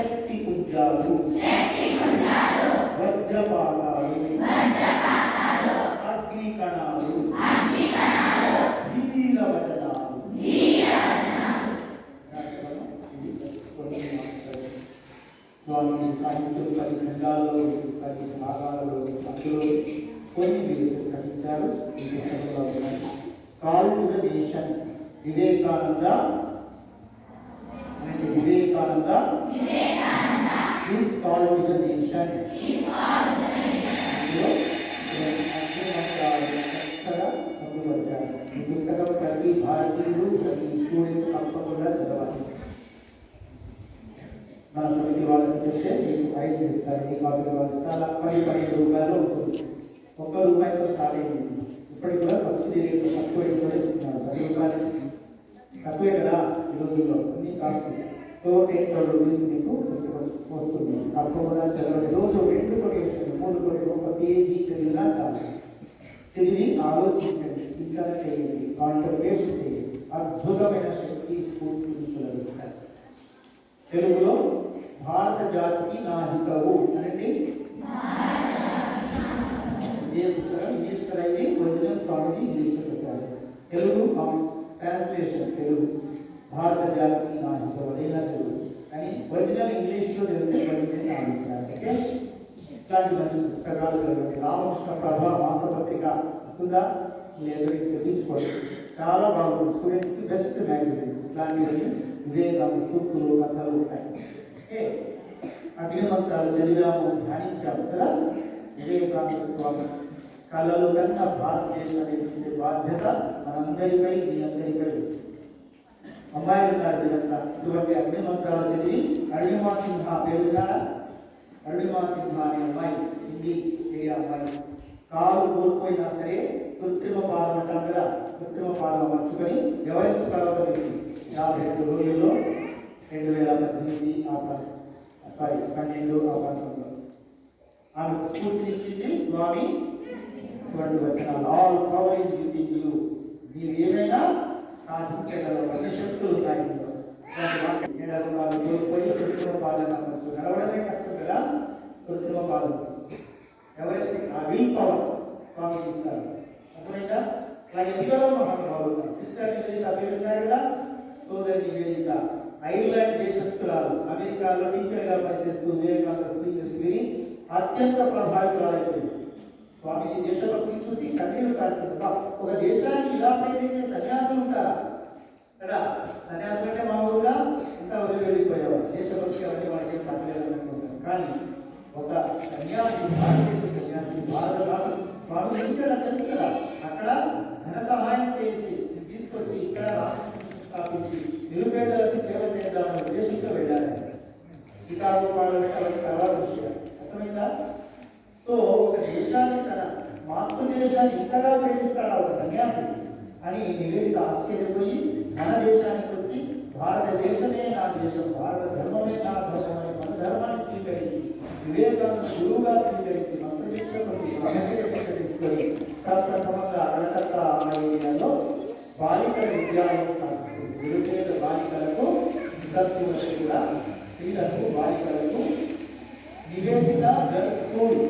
శక్తి పుంజాలు వజ్రపాతాలు అగ్ని కణాలు వీర వచనాలు స్వామి సాహిత్యం పది ఖండాలలో పది భాగాలలో అందులో కొన్ని మీరు గ్రహించారు ఈ పుస్తకంలో ఉన్నాయి. Call to the nation Vivekananda the ఈ పుస్తకం ప్రతి భారతీయుడు ప్రతి స్టూడెంట్ తప్పకుండా చదవాలి మన సమితి వాళ్ళకి చెప్తే మీకు ఐదు ఇస్తారు మీ కాపీ వాళ్ళు చాలా పది పన్నెండు రూపాయలు ఉంటుంది ఒక్క రూపాయలతో స్టార్ట్ అయింది ఇప్పటికి కూడా సబ్సిడీ రేట్ తక్కువ కూడా ఇస్తున్నారు పది రూపాయలు తక్కువే కదా ఈ రోజుల్లో అన్ని కాస్తుంది సో టెన్ ట్వెల్వ్ రూపీస్ మీకు వస్తుంది తప్పకుండా చదవండి రోజు రెండు కొన్ని మూడు కొన్ని ఒక పేజీ చదివినా చాలు చదివి ఆలోచించండి ఇంకా చేయండి కాంటెంప్లేషన్ చేయండి అద్భుతమైన శక్తి స్ఫూర్తి లభిస్తాయి తెలుగులో భారత జాతికి నా హితవు అనండి ఇదే పుస్తకం ఇంగ్లీష్ కదా ఇది ఒరిజినల్ స్వామిజీ ఇంగ్లీష్లో పెట్టారు తెలుగు ట్రాన్స్లేషన్ తెలుగు భారత జాతికి నా హితవు అదేనా తెలుగు కానీ ఒరిజినల్ ఇంగ్లీష్లో తెలియజేయబడింది నా అభిప్రాయం ఓకే ఇట్లాంటి మంచి పుస్తకాలు చదవండి రామకృష్ణ ప్రభ మాసపత్రిక వస్తుందా లేదు తెప్పించుకోండి చాలా బాగుంటుంది స్టూడెంట్స్కి బెస్ట్ మ్యాగజైన్ ఇట్లాంటివన్నీ వివేకాలు సూక్తులు కథలు ఉంటాయి ఓకే అగ్నిమంత్రాలు చదివాము ధ్యానించాము కదా వివేకానంద స్వామి కళలు కన్నా భారతదేశాన్ని చూసే బాధ్యత మనందరిపై మీ అందరిపై అమ్మాయిలు ఉన్నారు వీరంతా. ఇటువంటి అగ్నిమంత్రాలు చదివి అరుణిమా సింహ పేరు అరుణిమా సింహ అనే అమ్మాయి హిందీ ఏరియా అమ్మాయి. కాలు కోల్పోయినా సరే కృత్రిమ పాదం అంటాం కదా కృత్రిమ పాదం మర్చుకొని ఎవరెస్ట్ పర్వతం యాభై రెండు రోజుల్లో రెండు వేల పద్దెనిమిది ఆ ప్రాంతం సారీ పన్నెండు ఆ ప్రాంతంలో ఆమె స్ఫూర్తినిచ్చింది స్వామి. రెండు వచనాలు. ఆల్ పవర్ శక్తులు కోల్పోయి కృత్రిమ పాలన నడవడమే కష్టం కదా కృత్రిమ పాలన ఎవరెస్ట్ ఆ విల్ పవర్ స్వామి ఇస్తారు అర్థమైందా అలాగే ఎందరో మహానుభావులు సిస్టర్ నివేదిత కదా సోదరి నివేదిత ఐర్లాండ్ దేశస్తురాలు అమెరికాలో టీచర్గా పనిచేస్తూ వివేకానంద స్పీచెస్ అత్యంత ప్రభావితురాలైపోయింది స్వామిజీ దేశభక్తిని చూసి కన్నీరు కాల్చింది. ఒక దేశాన్ని ఇలా ప్రేమించే సన్యాసులు కదా? సన్యాసం అంటే మామూలుగా ఇంత వదిలి వెళ్ళిపోయేవారు దేశభక్తి అవన్నీ వాళ్ళకి ఏం పట్టలేదు అనుకుంటాను కానీ ఒక సన్యాసి భారతదేశ సన్యాసి భారత రాష్ట్ర తెలుసు కదా? అక్కడ ధన సహాయం చేసి తీసుకొచ్చి ఇక్కడ స్థాపించి నిరుపేదలకు సేవ చేద్దామని ఉద్దేశంతో వెళ్ళాలి చికాగో పార్లమెంట్ అవన్నీ తర్వాత విషయం అర్థమైందా? సో ఒక దేశాన్ని తన మాతృదేశాన్ని ఇంతగా ప్రేమిస్తాడా ఒక సన్యాసి. అని నివేదిక ఆశ్చర్యపోయి మన దేశానికి వచ్చి భారతదేశమే నా దేశం భారత ధర్మమే నా ధర్మం అని మన ధర్మాన్ని స్వీకరించి వివేకాన్ని గురువుగా స్వీకరించి మంత్రదేశంలో తీసుకొని కలకత్తా ఆ బాలికల విద్యాలయం నిరుపేద బాలికలకు విద్యార్థులకు కూడా స్త్రీలకు బాలికలకు నివేదిత గర్ల్స్ స్కూల్.